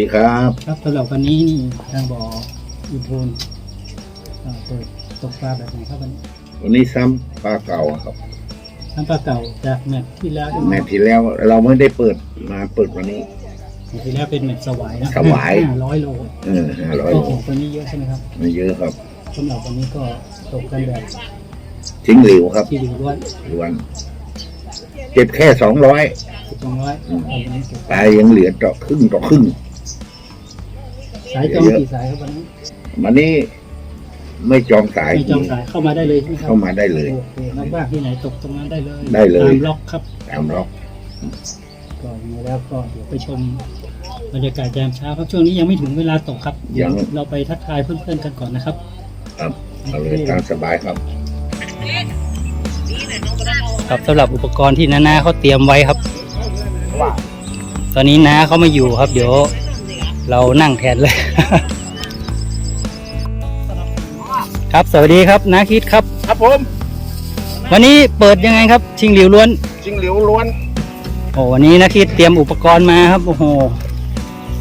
วัสดีครับ ครับสำหรับวันนี้นี่ทางบ่ออินโทนเอ่อเปิดตกปลาแบบไหนครับวันนี้วันนี้ซ้ำปลาเก่าครับ น้ำปลาเก่าจากแมตช์ที่แล้วแมตช์ที่แล้วเราไม่ได้เปิดมาเปิดวันนี้ แมตช์ที่แล้วเป็นแมตช์สวายนะสวาย ห้าร้อยโลเออห้าร้อยก็ของตัวนี้เยอะใช่ไหมครับไม่เยอะครับ สำหรับวันนี้ก็ตกกันแบบทิ้งหลิวครับที่ดีด้วยล้วนเก็บแค่สองร้อยสิบสองร้อยอืมวันนี้เก็บตายยังเหลือต่อครึ่งต่อครึ่ง สายจองกี่สายครับวันนี้วันนี้ไม่จองสายไม่จองสายเข้ามาได้เลยใช่ไหมครับเข้ามาได้เลยโอเคนักบ้างที่ไหนตกตรงนั้นได้เลยได้เลย ตามล็อกครับตามล็อกก็ยังไงแล้วก็เดี๋ยวไปชมบรรยากาศยามเช้าครับช่วงนี้ยังไม่ถึงเวลาตกครับเดี๋ยวเราไปทักทายเพื่อนๆกันก่อนนะครับ ครับเอาเลยตามสบายครับครับสำหรับอุปกรณ์ที่น้านาเขาเตรียมไว้ครับ ตอนนี้น้าเขาไม่อยู่ครับ เดี๋ยว เรานั่งแทนเลย ครับสวัสดีครับน้าคิดครับ ครับผมวันนี้เปิดยังไงครับ ชิงหลิวล้วนจริงหลิวล้วนโอ้วันนี้นาคิดเตรียมอุปกรณ์มาครับโอ้โห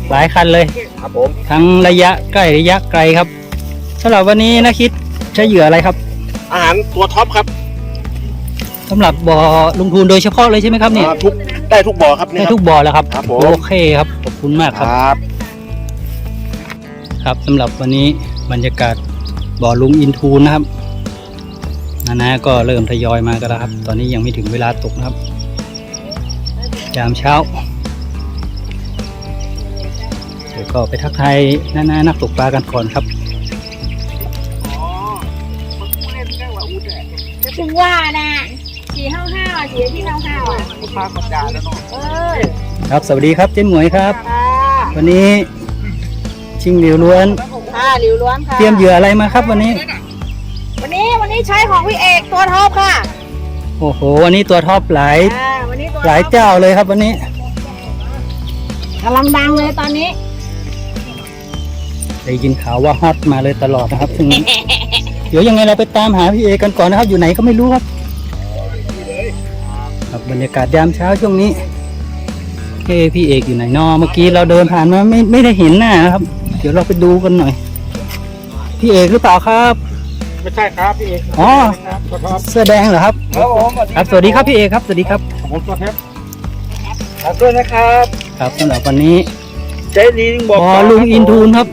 หลายคันเลย ครับผมทั้งระยะใกล้ระยะไกลครับสำหรับวันนี้นาคิดใช้เหยื่ออะไรครับ อาหารตัวท็อปครับสำหรับบ่อลงทุนโดยเฉพาะเลยใช่ไหมครับเนี่ยอ่าทุกได้ทุกบ่อครับเนี่ยได้ครับ ทุกบ่อแล้วครับครับผม โอเคครับขอบคุณมากคครับรับ ครับสำหรับวันนี้บรรยากาศบ่อลุงอินทูนนะครับนานาก็เริ่มทยอยมากันแล้วครับ ตอนนี้ยังไม่ถึงเวลาตกนะครับยามเช้า เดี๋ยวก็ไปทักทายนานานักตกปลากันก่อนครับจะถึงว่านะสี่ห้าห้าสี่ที่ห้าห้าอะลูกค้าสัญญาแล้วเนาะเออครับสวัสดีครับเจ๊หมวยครับค่ะวันนี้ ชิงเหลียวล้วน ค่ะหลิวล้วนค่ะเตรียมเหยื่ออะไรมาครับวันนี้ วันนี้วันนี้ใช้ของพี่เอกตัวท็อปค่ะโอ้โห วันนี้ตัวท็อปหลาย อ่าวันนี้ตัวหลายเจ้าเลยครับวันนี้ กำลังดังเลยตอนนี้ ได้ยินข่าวว่าฮอตมาเลยตลอดนะครับซึ่งเดี๋ยวยังไงเราไปตามหาพี่เอกันก่อนนะครับ อยู่ไหนก็ไม่รู้ครับ ครับบรรยากาศยามเช้าช่วงนี้เอ้พี่เอกอยู่ไหนนอเมื่อกี้เราเดินผ่านมาไม่ไม่ได้เห็นหน้านะครับ เดี๋ยวเราไปดูกันหน่อย พี่เอกหรือเปล่าครับ ไม่ใช่ครับพี่เอกอ๋อ ครับตัวท็อปเสื้อแดงเหรอครับ ครับผมครับ สวัสดีครับพี่เอกครับ สวัสดีครับ ผมตัวแทบขอบด้วยนะครับ ครับสำหรับวันนี้ใจดีจริงบอกพอลุงอินทูนครับ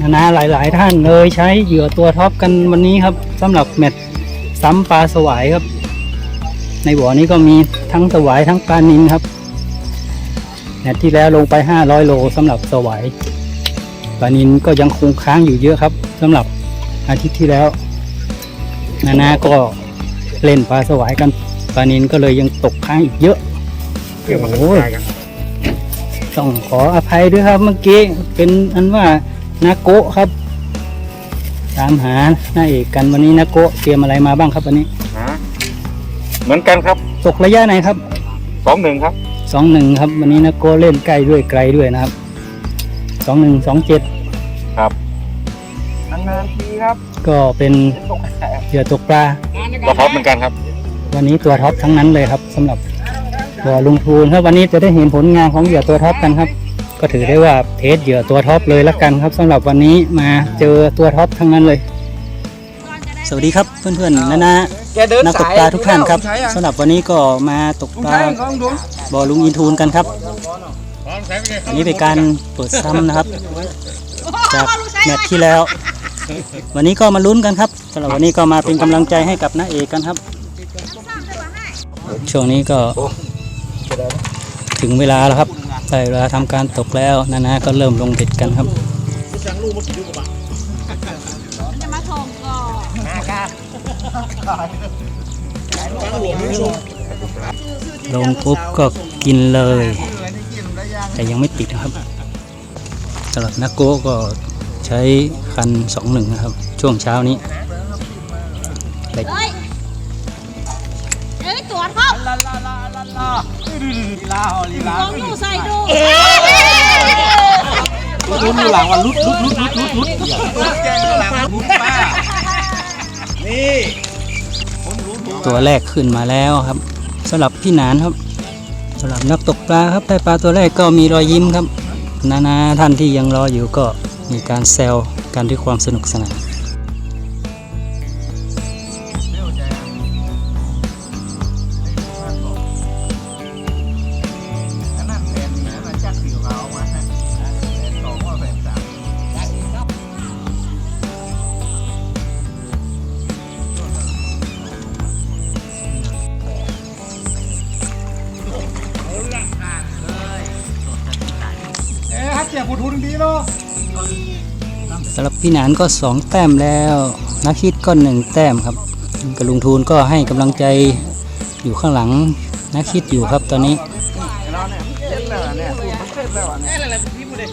นานาหลาย ๆ ท่านเลยใช้เหยื่อตัวท็อปกันวันนี้ครับสำหรับแมตช์ซ้ำปลาสวายครับ ในบ่อนี้ก็มีทั้งสวายทั้งปลานินครับ แมตช์ที่แล้วลงไป 500 โลสำหรับสวายปลานินก็ยังคงค้างอยู่เยอะครับสำหรับอาทิตย์ที่แล้วนานาก็เล่นปลาสวายกันปลานินก็เลยยังตกค้างอีกเยอะเพื่อมาโอ้ยกันต้องขออภัยด้วยครับเมื่อกี้เป็นอันว่านาโกะครับ ตามหาหน้าเอกกันวันนี้นาโกะเตรียมอะไรมาบ้างครับวันนี้ฮะเหมือนกันครับ ตกระยะไหนครับ สองหนึ่งครับ สองหนึ่งครับ วันนี้นาโกะเล่นใกล้ด้วยไกลด้วยนะครับสองหนึ่งสองเจ็ดนานๆทีครับก็เป็นเหยื่อตกปลาตัวท็อปเหมือนกันครับ วันนี้ตัวท็อปทั้งนั้นเลยครับสำหรับตัวลุงทูนครับวันนี้จะได้เห็นผลงานของเหยื่อตัวท็อปกันครับ ก็ถือได้ว่าเทสเหยื่อตัวท็อปเลยละกันครับสำหรับวันนี้มาเจอตัวท็อปทั้งนั้นเลย สวัสดีครับเพื่อนๆนะนะแกเดินนักตกปลาทุกท่านครับสำหรับวันนี้ก็มาตกปลาบ่อลุงอินทูนกันครับอันนี้เป็นการเปิดซ้ำนะครับ จากแมตช์ที่แล้ว วันนี้ก็มาลุ้นกันครับสำหรับวันนี้ก็มาเป็นกำลังใจให้กับน้าเอกกันครับ ช่วงนี้ก็ถึงเวลาแล้วครับได้เวลาทำการตกแล้วนานาก็เริ่มลงเบ็ดกันครับ ลงปุ๊บก็กินเลย แต่ยังไม่ติดนะครับสำหรับนักโก้ก็ใช้คันสองหนึ่งนะครับ ช่วงเช้านี้ไปเฮ้ยเอ้ยตัวท็อปลองดูใส่ดูลุ้นอยู่หลังว่าลุดลุดลุดลุดลุดลุดแกหลังลุดป้านี่ ตัวแรกขึ้นมาแล้วครับสำหรับพี่หนานครับสำหรับนักตกปลาครับได้ปลาตัวแรกก็มีรอยยิ้มครับ นานาท่านที่ยังรออยู่ก็มีการแซวกันด้วยความสนุกสนาน พี่หนานก็สองแต้มแล้วนักคิดก็หนึ่งแต้มครับกระลุงทูนก็ให้กำลังใจอยู่ข้างหลังนักคิดอยู่ครับตอนนี้จ็บแล้วเนี่ยเจ็บแล้วเนี่ยอะไรพี่มดเลย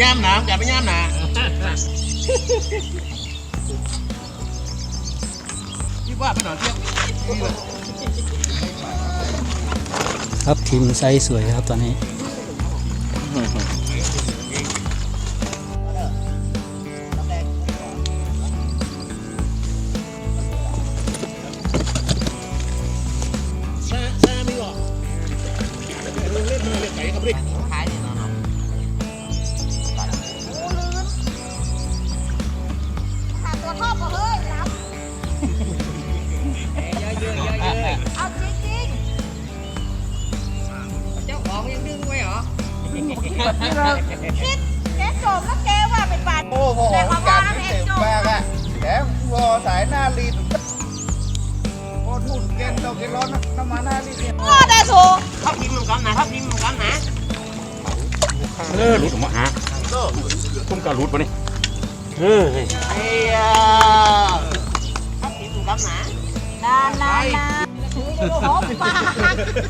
ย่ามน้ำกับไม่ย่ามน้ำคิดว่าไปหนอยเที่ยวครับทีมไซส์สวยครับตอนนี้ห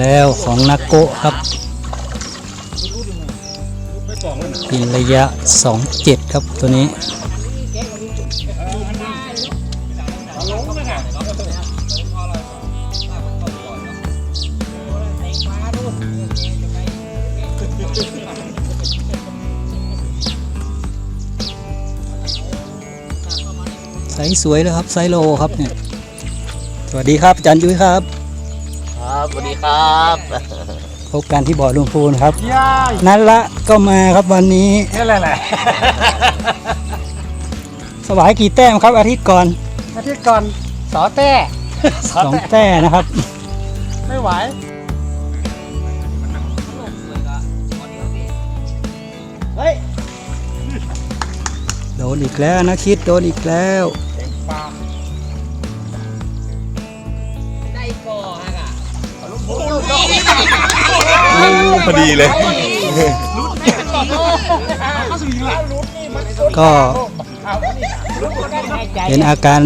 แล้วของนักโกะครับกินระยะ 27 ครับตัวนี้ ไซส์สวยเลยครับ ไซส์โลครับเนี่ย สวัสดีครับอาจารย์ยุ้ยครับ ครับสวัสดีครับพบกันที่บ่อลุงพูนครับ ย่ายนัดละก็มาครับวันนี้ นี่แหละแหละ สวายกี่แต้มครับอาทิตย์ก่อนอาทิตย์ก่อนสอแต้สองแต้นะครับ ไม่ไหวเฮ้ยโดนอีกแล้วนะคิดโดนอีกแล้วปาม พอดีเลย ก็เห็นอาการ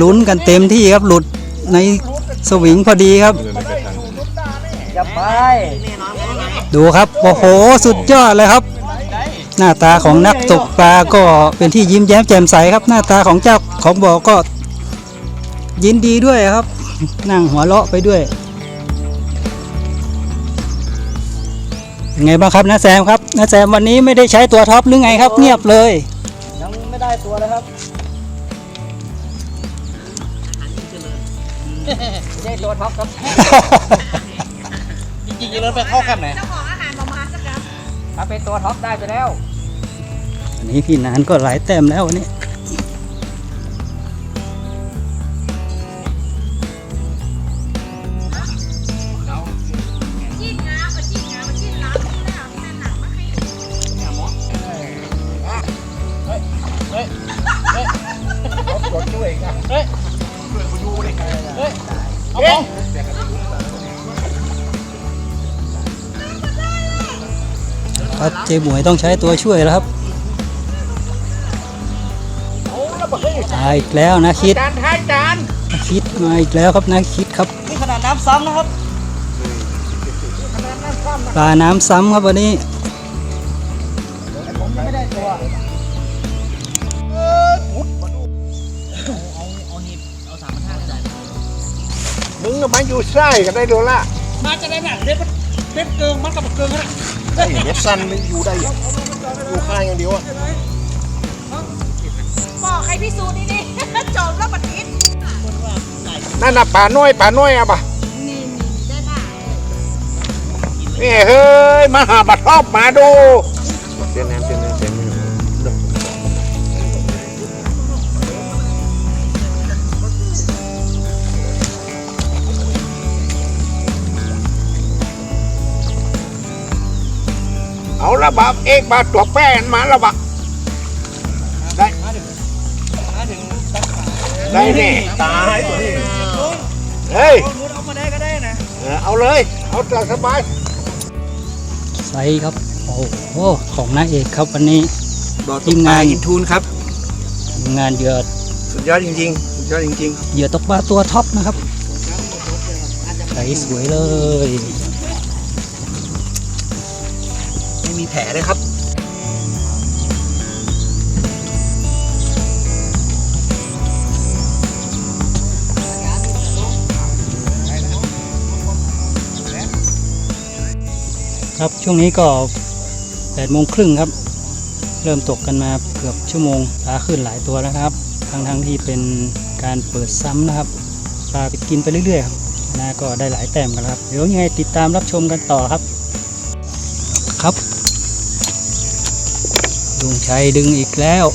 ลุ้นกันเต็มที่ครับหลุดในสวิงพอดีครับอย่าไปดูครับ โอ้โห สุดยอดเลยครับ หน้าตาของนักตกปลาก็เป็นที่ยิ้มแย้มแจ่มใสครับ หน้าตาของเจ้าของบ่อก็ยินดีด้วยครับ นั่งหัวเราะไปด้วยเป็นไงบ้างครับน้าแซมครับน้าแซมวันนี้ไม่ได้ใช้ตัวท็อปหรือไงครับ เงียบเลย ยังไม่ได้ตัวเลยครับไม่ใช่ตัวท็อปครับ จริงๆเราไปเข้ากันไหนเจ้าของอาหารมามาสักครับถ้าเป็นตัวท็อปได้ไปแล้ววันนี้พี่นานก็หลายแต้มแล้ววันนี้ ครับเจหมวยต้องใช้ตัวช่วยแล้วครับตายอีกแล้วนะคิดจานท้ายจานนะคิดมาอีกแล้วครับนะคิดครับนี่ขนาดน้ำซ้ำนะครับปลาน้ำซ้ำครับวันนี้ผมยังไม่ได้ตัวมึงมาอยู่ไส้กันได้โดละมาจะได้แบบเด็ดเด็ดเกิงมันกับเกิงนะ ได้เม็ดสั้นมันอยู่ได้อยู่ข้างอย่างเดียวอะบอกให้พี่สูนี่นี่จบแล้วบัดนี้นั่นน่ะป่าน้อยป่าน้อยอะป่ะนี่นี่ได้ป่ะนี่เฮ้ย มาหาบัตรรอบมาดูเปลี่ยนแนมเปลี่ยนแนมเปลี่ยนแน เอาละบาปเอกบาปตัวแป้นมาละบะได้ได้นี่ตายตัวนี้เฮ้ยเอามาได้ก็ได้นะเออเอาเลย เอาตามสบายไซส์ครับโอ้โหของนางเอกครับวันนี้ทีมงานอินทูนครับทีมงานเหยื่อสุดยอดจริงๆสุดยอดจริงเหยื่อตกปลาตัวท็อปนะครับใสสวยเลย มีแผลเลยครับ ครับช่วงนี้ก็8โมงครึ่งครับ เริ่มตกกันมาเกือบชั่วโมงปลาขึ้นหลายตัวแล้วครับทั้งทั้งที่เป็นการเปิดซ้ำนะครับปลาไปกินไปเรื่อยๆครับนะก็ได้หลายแต้มกันครับ เดี๋ยวยังไงติดตามรับชมกันต่อครับ ครับ ลุงชัยดึงอีกแล้ว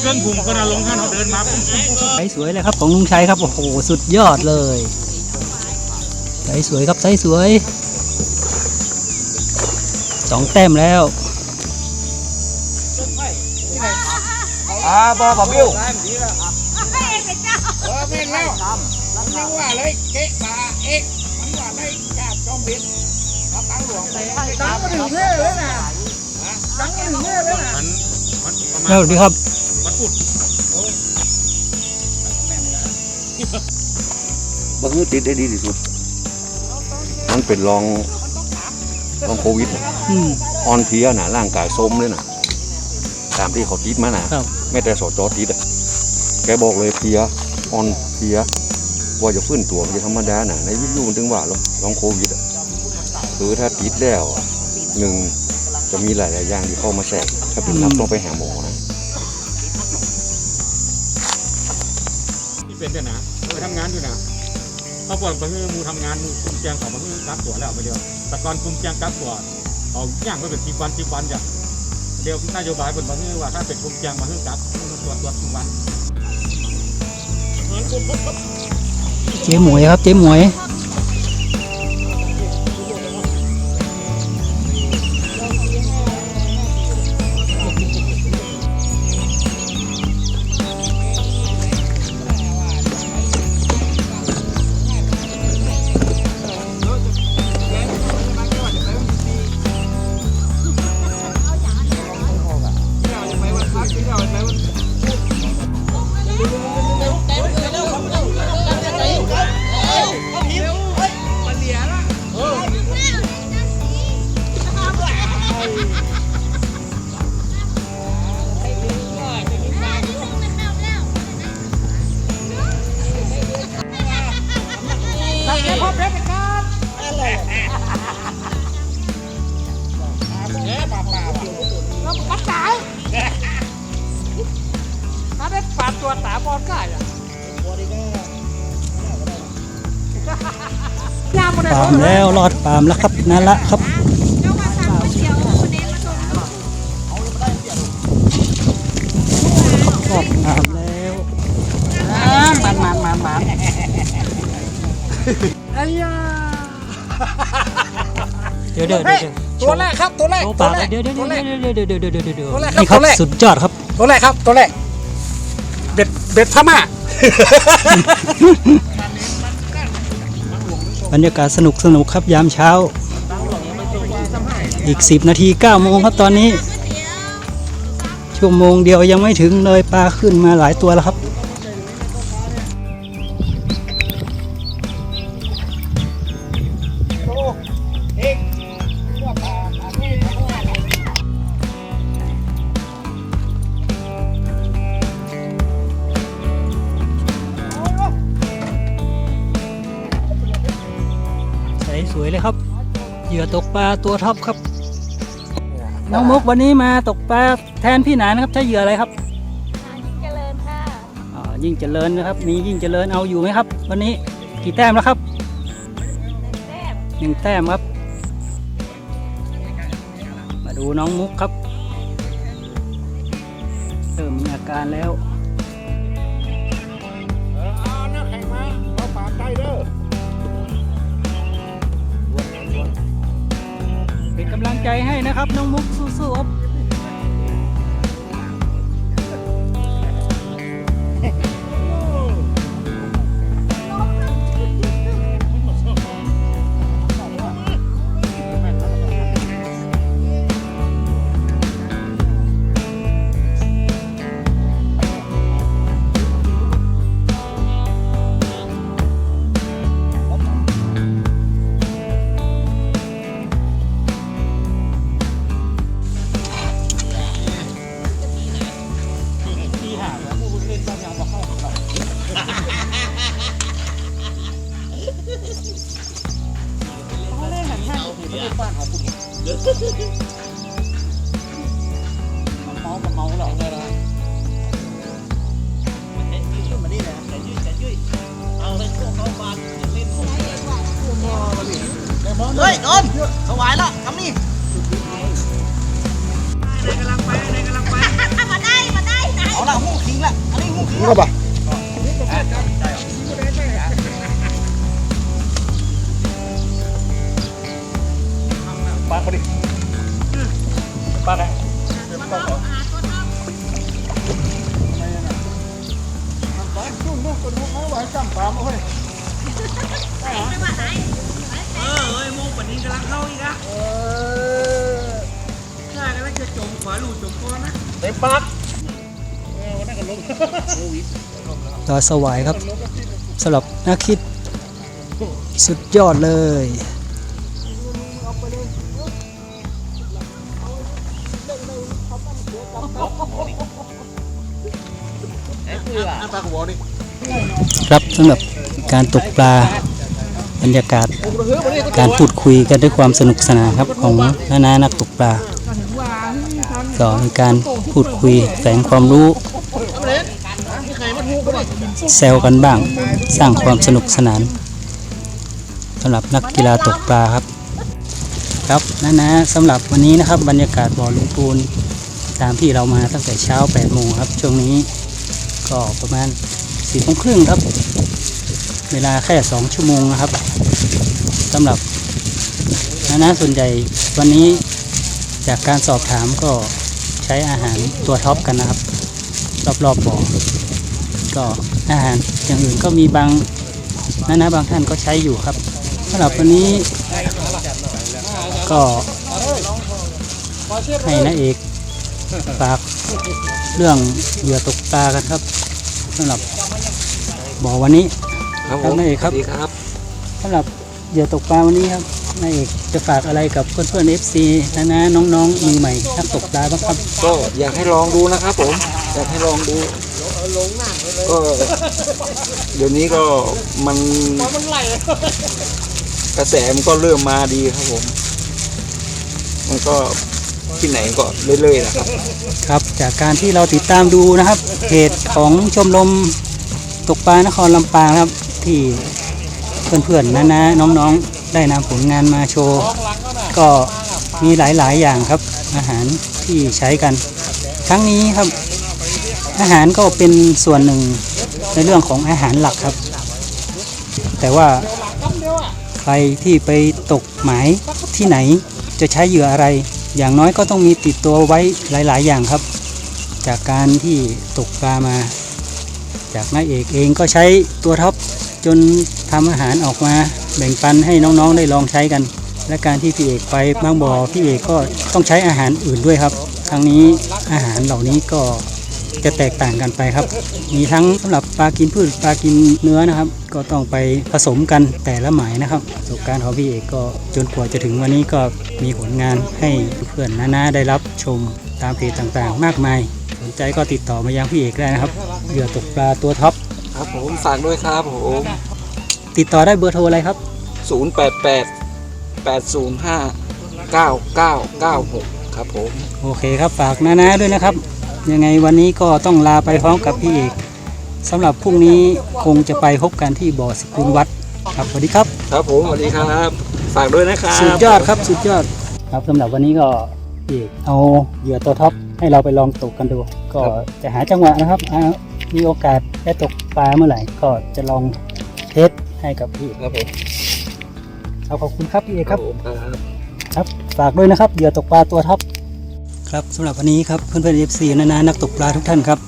เครื่องบุ่มก็น่าลงท่านเขาเดินมาผมไซส์สวยเลยครับของลุงชัยครับ โอ้โห สุดยอดเลยไซส์สวยครับไซส์สวยสองแต้มแล้ว บอบอบิ้วให้เองเป็นเจ้าเออแม่นแล้วยังว่าเลยเก๊ะตาเอกมันว่าได้แก้จอมบินเอาตังหลวงไปตังก็ถึงเท่เลยนะตังก็ถึงเท่เลยนะมันมันประมาณแล้วดีครับมันอุดบางทีติดได้ดีที่สุด มันเป็นรองรองโควิดอืมอ่อนเพลียนะร่างกายส้มเลยนะตามที่เขาติดมานะครับ ไม่แต่สอจอติดอะแกบอกเลยเพียออนเพียว่าจะฟื้นตัวมันจะธรรมดานะในวิทยุมันถึงว่าหรอรองโควิดอะคือถ้าติดแล้วหนึ่งจะมีหลายๆอย่างที่เข้ามาแทรกถ้าเป็นนับต้องไปหาหมอนะที่เป็นเนี่ยนะไปทำงานอยู่นะเขาบอกไปให้มูทำงานมูคุมแจงเขามาให้กักตัวแล้วไปเดียวแต่ก่อนคุมแจงกักตัวเอาอย่างไปเป็นสิบวันสิบวันอย่าง เดี๋ยวนโยบายเป็นมาให้ว่าถ้าเป็นคุมแจงมาเพื่อกักตรวจตรวจทุกวันเจ๊หมวยครับ เจ๊หมวย ล้วรอดปามแล้วครับนั่นละครับเจ้ามาสั่งก๋วยเตี๋ยวคนนี้มาส่งรอดปามแล้วมันมันมันมันเดี๋ยวเดี๋ยวเดี๋ยวเดี๋ยวตัวแรกครับตัวแรกโชว์ตัปาวกแรกเดี๋ยวเดี๋ยวตัวแรกเดี๋ยวเดี๋ยวเดี๋ยวเดี๋ยวเดี๋ยวเดี๋ยวเดี๋ยวตัวแรกครับนี่ครับตัวแรกสุดยอดครับ ตัวแรกครับตัวแรกเบ็ดเบ็ดพม่า บรรยากาศสนุกสนุกครับยามเช้า อีก 10 นาที9โมงครับตอนนี้ ชั่วโมงเดียวยังไม่ถึงเลยปลาขึ้นมาหลายตัวแล้วครับ กปลาตัวท็อปครับ น้องมุกวันนี้มาตกปลาแทนพี่หนานนะครับใช้เหยื่ออะไรครับเจริญค่ะอ่ายิ่งเจริญนะครับ มียิ่งเจริญเอาอยู่ไหมครับ วันนี้กี่แต้มแล้วครับแซ่บหนึ่งแต้มครับ มาดูน้องมุกครับเริ่มมีอาการแล้ว ใจให้นะครับ น้องมุกสู้ๆครับ วายแล้วทำนี่มาได้มาได้ไหนเอาละหูคิงละอันนี้หูคิงเอาปะปากไปดิปากไงสู้ลูกคนลูกเขาไว้จำปามเอาไว้เออเอ้ยโมงปันนี้กำลังเข้าอีกอะ เต็มปากต่อสวายครับสำหรับนักคิดสุดยอดเลยปากหัวดิครับสำหรับการตกปลาบรรยากาศ การพูดคุยกันด้วยความสนุกสนานครับของนานานักตกปลา ก็มีการพูดคุยแฝงความรู้ แซวกันบ้าง สร้างความสนุกสนานสำหรับนักกีฬาตกปลาครับ ครับนานาสำหรับวันนี้นะครับบรรยากาศบ่อลุงปูนตามที่เรามาตั้งแต่เช้า8โมงครับ ช่วงนี้ก็ประมาณ4โมงครึ่งครับ เวลาแค่ 2 ชั่วโมงนะครับสำหรับนานาส่วนใหญ่วันนี้จากการสอบถามก็ ใช้อาหารตัวท็อปกันนะครับ รอบๆบ่อก็อาหารอย่างอื่นก็มีบางนานาบางท่านก็ใช้อยู่ครับสำหรับวันนี้ ก็ให้นาเอกฝากเรื่องเหยื่อตกปลากันครับสำหรับบ่อวันนี้ครับผครับมนายเอกครับสวัสดีครับสำหรับเหยื่อตกปลาวันนี้ครับ นายเอกจะฝากอะไรกับเพื่อนๆ FC นะนะน้องๆมือใหม่นักตกปลาบ้างครับ ก็อยากให้ลองดูนะครับผม อยากให้ลองดูก็เดี๋ยวนี้ก็มันกระแสมันก็เริ่มมาดีครับผม มันก็ที่ไหนก็เรื่อยๆนะครับ ครับ จากการที่เราติดตามดูนะครับเพจของชมรมตกปลานครลำปางนะครับ ที่เพื่อนๆนะนะน้องๆ ได้นำผลงานมาโชว์ ก็มีหลายๆอย่างครับ อาหารที่ใช้กัน ทั้งนี้ครับ อาหารก็เป็นส่วนหนึ่งในเรื่องของอาหารหลักครับ แต่ว่าใครที่ไปตกหมายที่ไหนจะใช้เหยื่ออะไร อย่างน้อยก็ต้องมีติดตัวไว้หลาย ๆ อย่างครับ จากการที่ตกปลามา จากนายเอกเองก็ใช้ตัวท็อปจนทำอาหารออกมา แบ่งปันให้น้องๆได้ลองใช้กัน และการที่พี่เอกไปบางบ่อพี่เอกก็ต้องใช้อาหารอื่นด้วยครับทั้งนี้อาหารเหล่านี้ก็จะแตกต่างกันไปครับ มีทั้งสำหรับปลากินพืชปลากินเนื้อนะครับ ก็ต้องไปผสมกันแต่ละหมายนะครับประสบการณ์ของพี่เอกก็จนกว่าจะถึงวันนี้ก็มีผลงานให้เพื่อนๆน้าๆได้รับชมตามเพจต่างๆ มากมาย สนใจก็ติดต่อมายังพี่เอกได้นะครับเหยื่อตกปลาตัวท็อปครับผมฝากด้วยครับผม ติดต่อได้เบอร์โทรอะไรครับ 088 805 9996 ครับผม โอเคครับฝากน้าๆด้วยนะครับ ยังไงวันนี้ก็ต้องลาไปพร้อมกับพี่เอกสำหรับพรุ่งนี้คงจะไปพบกันที่บ่อสกุลวัดครับสวัสดีครับ ครับผม สวัสดีครับ ฝากด้วยนะครับ สุดยอดครับสุดยอด ครับสำหรับวันนี้ก็พี่เอกเอาเหยื่อตัวท็อปให้เราไปลองตกกันดู ก็จะหาจังหวะนะครับอ่ามีโอกาสได้ตกปลาเมื่อไหร่ก็จะลองเทส ให้กับพี่เอกครับผมเอาขอบคุณครับพี่เอกคครัรับบผมครับครับฝากด้วยนะครับเหยื่อตกปลาตัวท็อปครับสำหรับวันนี้ครับเพื่อนๆเอฟซีนานานักตกปลาทุกท่านครับ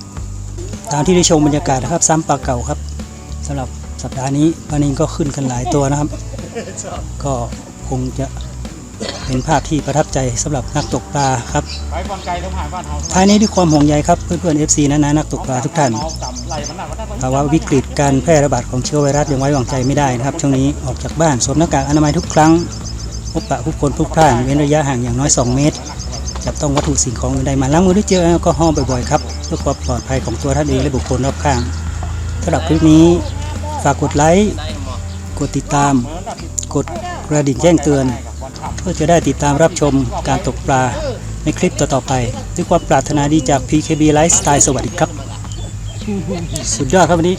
ตามที่ได้ชมบรรยากาศนะครับซ้ำปลาเก่าครับสำหรับสัปดาห์นี้ปลานินก็ขึ้นกันหลายตัวนะครับ ก็คงจะ เป็นภาพที่ประทับใจสำหรับนักตกปลาครับไปบอลไกลต้องหาบ้านเฮาท้ายนี้ด้วยความห่วงใยครับเพื่อนๆ FC นานานักตกปลาทุกท่านเฮากำไหลมันหนักมันหนักมันหนักภาวะวิกฤตการแพร่ระบาดของเชื้อไวรัสยังไว้วางใจไม่ได้นะครับ ช่วงนี้ออกจากบ้านสวมหน้ากากอนามัยทุกครั้งพบปะผู้คนพลุกพล่านเว้นระยะห่างอย่างน้อย 2 เมตร จับต้องวัตถุสิ่งของอื่นใดมาล้างมือด้วยเจลแอลกอฮอล์บ่อยๆครับเพื่อความปลอดภัยของตัวท่านเองและบุคคลรอบข้างสำหรับคลิปนี้ฝากกดไลค์กดติดตาม กดกระดิ่งแจ้งเตือน เพื่อจะได้ติดตามรับชมการตกปลาในคลิปต่อๆไป ด้วยความปรารถนาดีจาก PKB Lifestyle สวัสดีครับ สุดยอดครับวันนี้